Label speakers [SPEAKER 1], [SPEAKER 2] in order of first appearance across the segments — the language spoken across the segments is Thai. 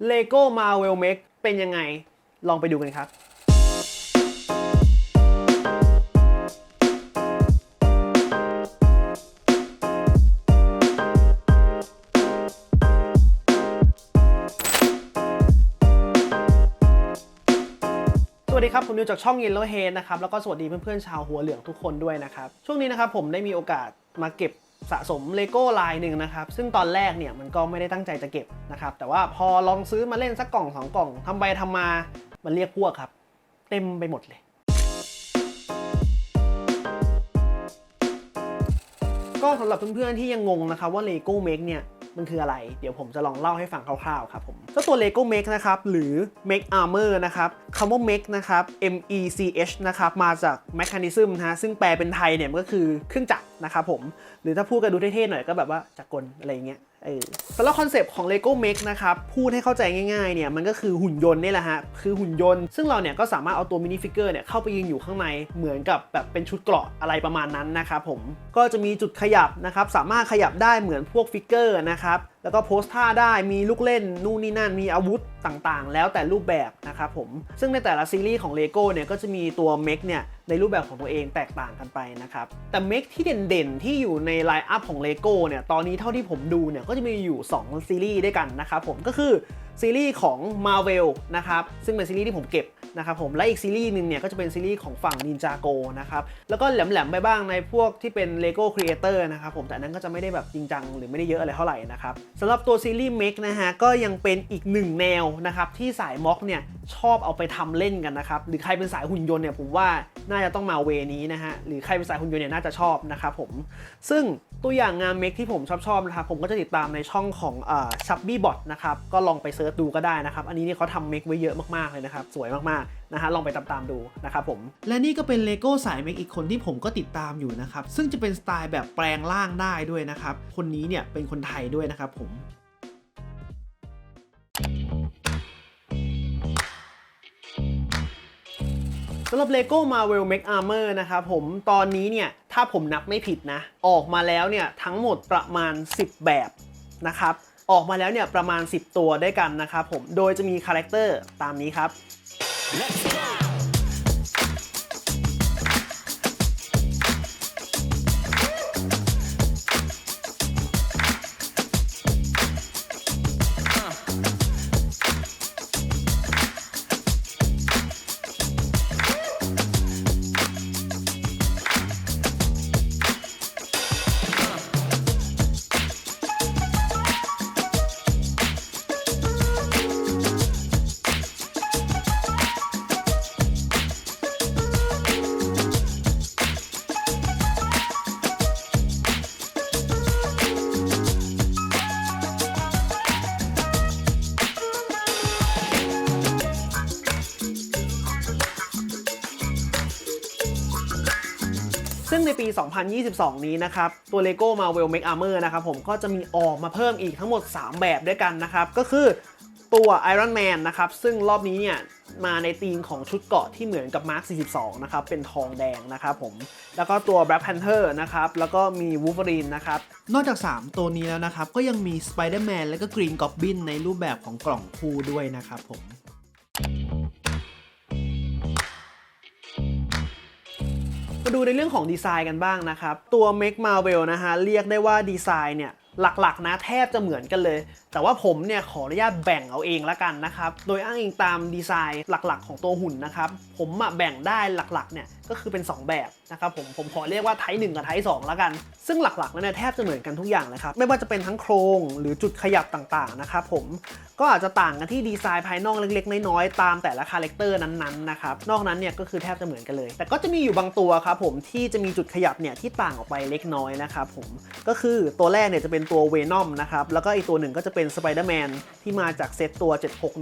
[SPEAKER 1] Lego Marvel Make เป็นยังไง ลองไปดูกันครับสวัสดีครับ ผมนิวจากช่อง Yellow Head นะครับ แล้วก็สวัสดีเพื่อนๆชาวหัวเหลืองทุกคนด้วยนะครับ ช่วงนี้นะครับผมได้มีโอกาสมาเก็บ สะสมเลโก้ลายหนึ่งนะครับซึ่งตอนแรกเนี่ยมันก็ไม่ได้ตั้งใจจะเก็บนะครับแต่ว่าพอลองซื้อมาเล่นสักกล่องสองกล่องทำไปทำมามันเรียกพวกครับ เต็มไปหมดเลย ก็สำหรับเพื่อนๆที่ยังงงนะครับว่า Lego Make เนี่ย มันคืออะไร เดี๋ยวผมจะลองเล่าให้ฟังคร่าวๆครับผมเจ้าตัว Lego Make นะครับ หรือ Make Armor นะครับคำว่า Make นะครับ M E C H นะครับ มาจาก Mechanism นะฮะซึ่งแปลเป็นไทยเนี่ยมันก็คือเครื่องจักรนะครับผม หรือถ้าพูดกันดูเท่ๆหน่อยก็แบบว่าจักรกลอะไรเงี้ย สำหรับคอนเซปต์ของ Lego Make นะครับ พูดให้เข้าใจง่ายๆเนี่ยมันก็คือหุ่นยนต์นี่แหละฮะ คือหุ่นยนต์ ซึ่งเราเนี่ยก็สามารถเอาตัวมินิฟิกเกอร์เนี่ยเข้าไปยืนอยู่ข้างในเหมือนกับแบบเป็นชุดเกราะอะไรประมาณนั้นนะครับผมก็จะมีจุดขยับนะครับ สามารถขยับได้เหมือนพวกฟิกเกอร์นะครับ แล้วก็โพสท่าได้มีลูกเล่นนู่นนี่นั่นมีอาวุธต่างๆ แล้วแต่รูปแบบนะครับผม ซึ่งในแต่ละซีรีส์ของ LEGO เนี่ยก็จะมีตัวเมกเนี่ยในรูปแบบของตัวเองแตกต่างกันไปนะครับ แต่เมกที่เด่นๆ ที่อยู่ในไลน์อัพของ LEGO เนี่ยตอนนี้เท่าที่ผมดูเนี่ยก็จะมีอยู่ 2 ซีรีส์ด้วยกันนะครับผมก็คือ ซีรีส์ของ Marvel นะครับซึ่งเป็นซีรีส์ที่ผมเก็บนะครับผมและอีกซีรีส์หนึ่งเนี่ยก็จะเป็นซีรีส์ของฝั่ง Ninjago นะครับแล้วก็แหลมๆไปบ้างในพวกที่เป็น Lego Creator นะครับผมแต่นั้นก็จะไม่ได้แบบจริงจังหรือไม่ได้เยอะอะไรเท่าไหร่นะครับสำหรับตัวซีรีส์ Make นะฮะก็ยังเป็นอีกหนึ่งแนวนะครับที่สายม็อกเนี่ยชอบเอาไปทำเล่นกันนะครับหรือใครเป็นสายหุ่นยนต์เนี่ยผมว่าน่าจะต้องมาเวนี้นะฮะหรือใครเป็นสายหุ่นยนต์เนี่ยน่าจะชอบนะครับผมซึ่งตัวอย่างงาน Make ที่ผมชอบชอบๆนะครับผมก็จะติดตามในช่องของชับบี้บอทนะครับก็ลองไปเซิร์ชดูก็ได้นะครับ อันนี้เนี่ยเขาทำ Make ไว้เยอะมากๆเลยนะครับ สวยมากๆนะฮะลองไปตามๆดูนะครับผม และนี่ก็เป็นเลโก้สาย Make อีกคนที่ผมก็ติดตามอยู่นะครับ ซึ่งจะเป็นสไตล์แบบแปลงร่างได้ด้วยนะครับ คนนี้เนี่ยเป็นคนไทยด้วยนะครับผมสำหรับ Lego Marvel Make Armor นะครับผมตอนนี้เนี่ย ถ้าผมนับไม่ผิดนะ ออกมาแล้วเนี่ย ทั้งหมดประมาณ 10 แบบนะครับ ออกมาแล้วเนี่ยประมาณ 10 ตัวด้วยกันนะครับผม โดยจะมีคาแรคเตอร์ตามนี้ครับ Let's go! ในปี 2022 นี้นะครับ ตัว Lego Marvel Make Armor นะครับผมก็จะมีออกมาเพิ่มอีกทั้งหมด 3 แบบด้วยกันนะครับ ก็คือตัว Iron Man นะครับ ซึ่งรอบนี้เนี่ยมาในธีมของชุดเกาะที่เหมือนกับ Mark 42 นะครับ เป็นทองแดงนะครับผม แล้วก็ตัว Black Panther นะครับ แล้วก็มี Wolverine นะครับ นอกจาก 3 ตัวนี้แล้วนะครับ ก็ยังมี Spider-Man แล้วก็ Green Goblin ในรูปแบบของกล่องคู่ด้วยนะครับผม ดูในเรื่องของดีไซน์กันบ้างนะครับ ตัว Make Marvel นะฮะ เรียกได้ว่าดีไซน์เนี่ยหลักๆนะแทบจะเหมือนกันเลย แต่ว่าผมเนี่ยขออนุญาตแบ่งเอาเองละกันนะครับ โดยอ้างอิงตามดีไซน์หลักๆ ของตัวหุ่นนะครับ ผมอะแบ่งได้หลักๆเนี่ยก็คือเป็น 2 แบบนะครับผมผมขอเรียกว่าไทป์หกับไทป์สองละกัน ซึ่งหลักๆแล้วเนี่ยแทบจะเหมือนกันทุกอย่างเลยครับ ไม่ว่าจะเป็นทั้งโครงหรือจุดขยับต่างๆนะครับผมก็อาจจะต่างกันที่ดีไซน์ภายนอกเล็กๆ น้อยๆ ตามแต่ละคาแรคเตอร์นั้นๆนะครับนอกนั้นเนี่ยก็คือแทบจะเหมือนกันเลย แต่ก็จะมีอยู่บางตัวครับผมที่จะมีจุดขยับเนี่ยที่ต่างออกไปเล็กน้อยนะครับผมก็คือตัวแรกเนี่ยจะเป็นตัวเวนอมนะครับแล้วก็อีกตัวหนึ่งก็จะเป็นสไปเดอร์แมนที่มาจากเซตตัว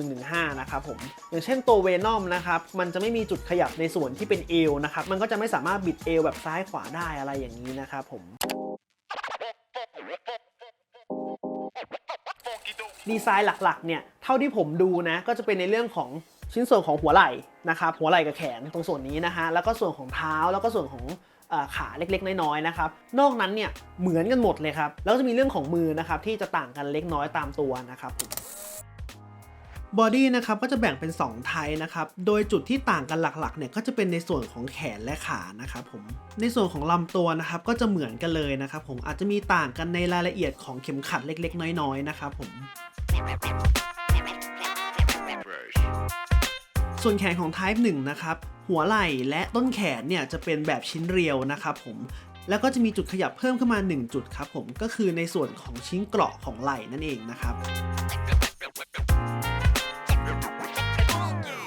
[SPEAKER 1] 76115 นะครับผม อย่างเช่นตัวเวนอมนะครับ มันจะไม่มีจุดขยับในส่วนที่เป็นเอวนะครับ มันก็จะไม่สามารถบิดเอวแบบซ้ายขวาได้อะไรอย่างนี้นะครับผมดีไซน์หลักๆ เนี่ย เท่าที่ผมดูนะ ก็จะเป็นในเรื่องของชิ้นส่วนของหัวไหล่นะครับ หัวไหล่กับแขนตรงส่วนนี้นะฮะ แล้วก็ส่วนของเท้า แล้วก็ส่วนของ ขาเล็กๆ น้อยๆนะครับ นอกนั้นเนี่ยเหมือนกันหมดเลยครับ แล้วจะมีเรื่องของมือนะครับที่จะต่างกันเล็กน้อยตามตัวนะครับผมบอดี้นะครับก็จะแบ่งเป็น 2 ไทป์นะครับ โดยจุดที่ต่างกันหลักๆเนี่ยก็จะเป็นในส่วนของแขนและขานะครับผม ในส่วนของลำตัวนะครับก็จะเหมือนกันเลยนะครับผมอาจจะมีต่างกันในรายละเอียดของเข็มขัดเล็กๆ น้อยๆนะครับผม ส่วนแขนของ Type 1 นะครับ หัวไหล่และต้นแขนเนี่ยจะเป็นแบบชิ้นเรียวนะครับผม แล้วก็จะมีจุดขยับเพิ่มขึ้นมา 1 จุดครับผม ก็คือในส่วนของชิ้นเกราะของไหล่นั่นเองนะครับ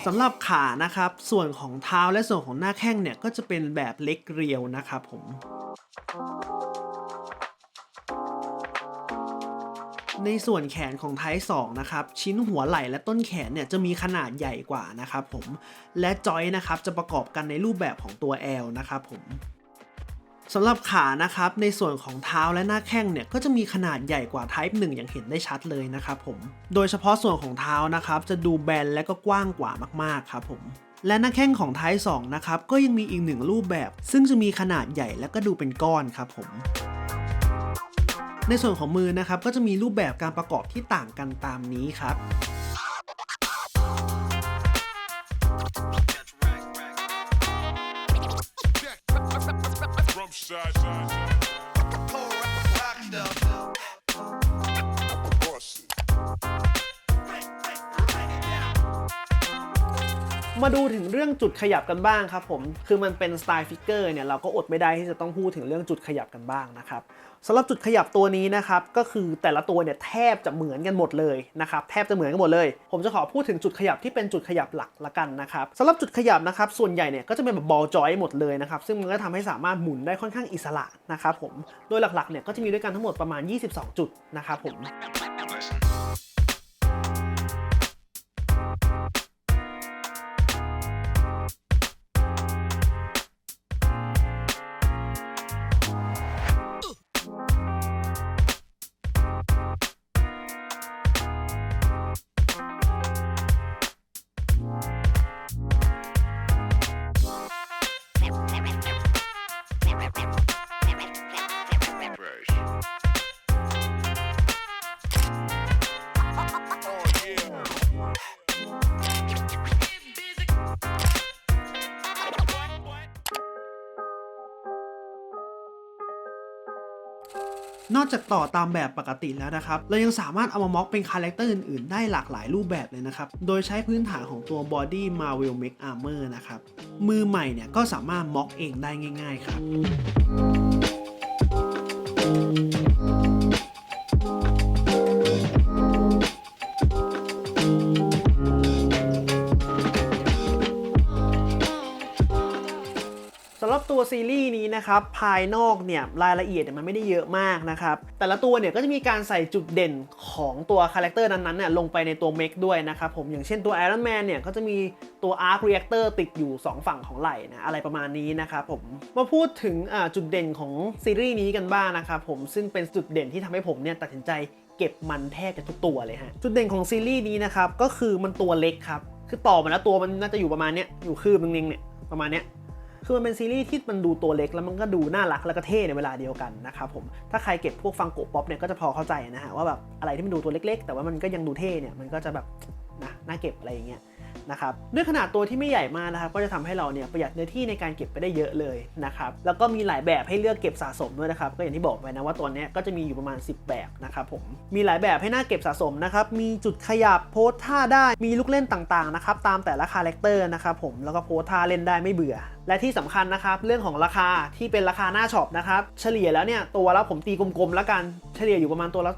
[SPEAKER 1] สำหรับขานะครับ ส่วนของเท้าและส่วนของหน้าแข้งเนี่ยก็จะเป็นแบบเล็กเรียวนะครับผม ในส่วนแขนของไทป์2นะครับชิ้นหัวไหล่และต้นแขนเนี่ยจะมีขนาดใหญ่กว่านะครับผมและจอยนะครับจะประกอบกันในรูปแบบของตัว L นะครับผมสำหรับขานะครับในส่วนของเท้าและหน้าแข้งเนี่ยก็จะมีขนาดใหญ่กว่า Type 1 อย่างเห็นได้ชัดเลยนะครับผมโดยเฉพาะส่วนของเท้านะครับจะดูแบนและก็กว้างกว่ามากๆครับผมและหน้าแข้งของ Type 2นะครับก็ยังมีอีกหนึ่งรูปแบบ ซึ่งจะมีขนาดใหญ่และก็ดูเป็นก้อนครับผม ในส่วนของมือนะครับก็จะมีรูปแบบการประกอบที่ต่างกันตามนี้ครับ มาดูถึงเรื่องจุดขยับกันบ้างครับผมคือมันเป็นสไตล์ฟิกเกอร์เนี่ยเราก็อดไม่ได้ที่จะต้องพูดถึงเรื่องจุดขยับกันบ้างนะครับสำหรับจุดขยับตัวนี้นะครับก็คือแต่ละตัวเนี่ยแทบจะเหมือนกันหมดเลยนะครับแทบจะเหมือนกันหมดเลย ผมจะขอพูดถึงจุดขยับที่เป็นจุดขยับหลักละกันนะครับสำหรับจุดขยับนะครับส่วนใหญ่เนี่ยก็จะเป็นแบบบอลจอยหมดเลยนะครับซึ่งมันก็ทำให้สามารถหมุนได้ค่อนข้างอิสระนะครับผมโดยหลักๆเนี่ยก็จะมีด้วยกันทั้งหมดประมาณ 22 จุดนะครับผม นอกจากต่อตามแบบปกติแล้วนะครับ เรายังสามารถเอามาม็อกเป็นคาแรคเตอร์อื่นๆ ได้หลากหลายรูปแบบเลยนะครับ โดยใช้พื้นฐานของตัว Body Marvel Make Armor นะครับ มือใหม่เนี่ยก็สามารถม็อกเองได้ง่าย ๆ ครับ ตัวซีรีส์นี้นะครับ ภายนอกเนี่ยรายละเอียดมันไม่ได้เยอะมากนะครับ แต่ละตัวเนี่ยก็จะมีการใส่จุดเด่นของตัวคาแรคเตอร์นั้นๆเนี่ยลงไปในตัวเมกด้วยนะครับผมอย่างเช่นตัว Iron Man เนี่ยก็จะมีตัว Arc Reactor ติดอยู่ 2 ฝั่งของไหล่นะอะไรประมาณนี้นะครับผมมาพูดถึงจุดเด่นของซีรีส์นี้กันบ้างนะครับผมซึ่งเป็นจุดเด่นที่ทำให้ผมเนี่ยตัดสินใจเก็บมันแทบจะทุกตัวเลยฮะจุดเด่นของซีรีส์นี้นะครับก็คือมันตัวเล็กครับคือต่อมาแล้วตัวมันน่าจะอยู่ประมาณเนี้ยอยู่คืบนึงเนี่ยประมาณเนี้ย คือมันเป็นซีรีส์ที่มันดูตัวเล็กแล้วมันก็ดูน่ารักแล้วก็เท่ในเวลาเดียวกันนะครับผม ถ้าใครเก็บพวกฟังโกป๊อปเนี่ยก็จะพอเข้าใจนะฮะว่าแบบอะไรที่มันดูตัวเล็ก ๆ แต่ว่ามันก็ยังดูเท่เนี่ยมันก็จะแบบนะน่าเก็บอะไรอย่างเงี้ย นะครับด้วยขนาดตัวที่ไม่ใหญ่มากนะครับก็จะทำให้เราเนี่ยประหยัดเนื้อที่ในการเก็บไปได้เยอะเลยนะครับแล้วก็มีหลายแบบให้เลือกเก็บสะสมด้วยนะครับก็อย่างที่บอกไปนะว่าตัวนี้ก็จะมีอยู่ประมาณ 10 แบบนะครับผมมีหลายแบบให้น่าเก็บสะสมนะครับมีจุดขยับโพสท่าได้มีลูกเล่นต่างๆนะครับตามแต่ละคาแรคเตอร์นะครับผมแล้วก็โพสท่าเล่นได้ไม่เบื่อ และที่สำคัญนะครับเรื่องของราคาที่เป็นราคาหน้าช็อปนะครับเฉลี่ยแล้วเนี่ยตัวละผมตีกลมๆแล้วกันเฉลี่ยอยู่ประมาณตัวละ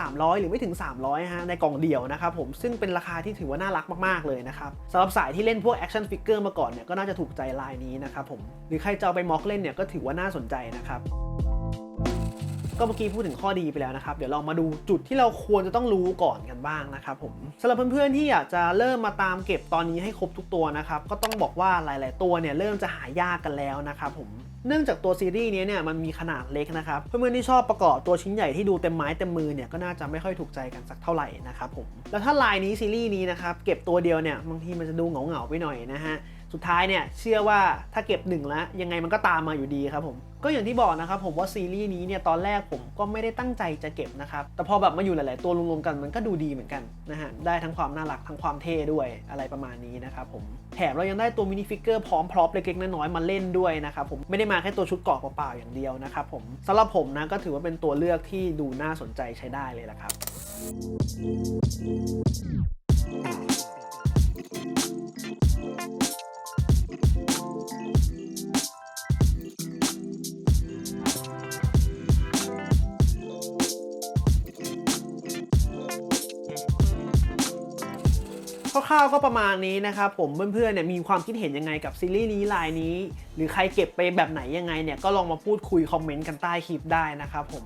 [SPEAKER 1] 300 หรือไม่ถึง 300ฮะในกล่องเดียวนะครับผมซึ่งเป็นราคาที่ถือว่าน่ารักมากๆเลยนะครับสำหรับสายที่เล่นพวกแอคชั่นฟิกเกอร์มาก่อนเนี่ยก็น่าจะถูกใจลายนี้นะครับผมหรือใครจะเอาไปม็อกเล่นเนี่ยก็ถือว่าน่าสนใจนะครับ ก็เมื่อกี้พูดถึงข้อดีไปแล้วนะครับ เดี๋ยวเรามาดูจุดที่เราควรจะต้องรู้ก่อนกันบ้างนะครับผมสำหรับเพื่อนๆที่อยากจะเริ่มมาตามเก็บตอนนี้ให้ครบทุกตัวนะครับ ก็ต้องบอกว่าหลาย ๆ ตัวเนี่ยเริ่มจะหายากกันแล้วนะครับผมเนื่องจากตัวซีรีส์นี้เนี่ยมันมีขนาดเล็กนะครับ เพื่อนๆที่ชอบประกอบตัวชิ้นใหญ่ที่ดูเต็มไม้เต็มมือเนี่ยก็น่าจะไม่ค่อยถูกใจกันสักเท่าไหร่นะครับผมแล้วถ้าลายนี้ซีรีส์นี้นะครับเก็บตัวเดียวเนี่ยบางทีมันจะดูเหงาๆไปหน่อยนะฮะ สุดท้ายเนี่ยเชื่อว่าถ้าเก็บหนึ่งแล้วยังไงมันก็ตามมาอยู่ดีครับผมก็อย่างที่บอกนะครับผมว่าซีรีส์นี้เนี่ยตอนแรกผมก็ไม่ได้ตั้งใจจะเก็บนะครับแต่พอแบบมาอยู่หลาย ๆ ตัวรวมๆกันมันก็ดูดีเหมือนกันนะฮะได้ทั้งความน่ารักทั้งความเท่ด้วยอะไรประมาณนี้นะครับผมแถมเรายังได้ตัวมินิฟิกเกอร์พร้อมพร็อพเล็ก ๆ น้อย ๆ มาเล่นด้วยนะครับผมไม่ได้มาแค่ตัวชุดเกาะเปล่า ๆ อย่างเดียวนะครับผมสำหรับผมนะก็ถือว่าเป็นตัวเลือกที่ดูน่าสนใจใช้ได้เลยละครับ คร่าวๆก็ประมาณนี้นะครับผมเพื่อนๆเนี่ยมีความคิดเห็นยังไงกับซีรีส์นี้ลายนี้ หรือใครเก็บไปแบบไหนยังไงเนี่ยก็ลองมาพูดคุยคอมเมนต์กันใต้คลิปได้นะครับผม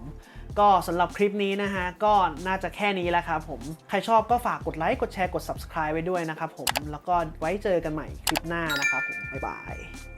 [SPEAKER 1] ก็สำหรับคลิปนี้นะฮะก็น่าจะแค่นี้แล้วครับผมใครชอบก็ฝากกดไลค์กดแชร์กด subscribe ไว้ด้วยนะครับผมแล้วก็ไว้เจอกันใหม่คลิปหน้านะครับผมบ๊ายบาย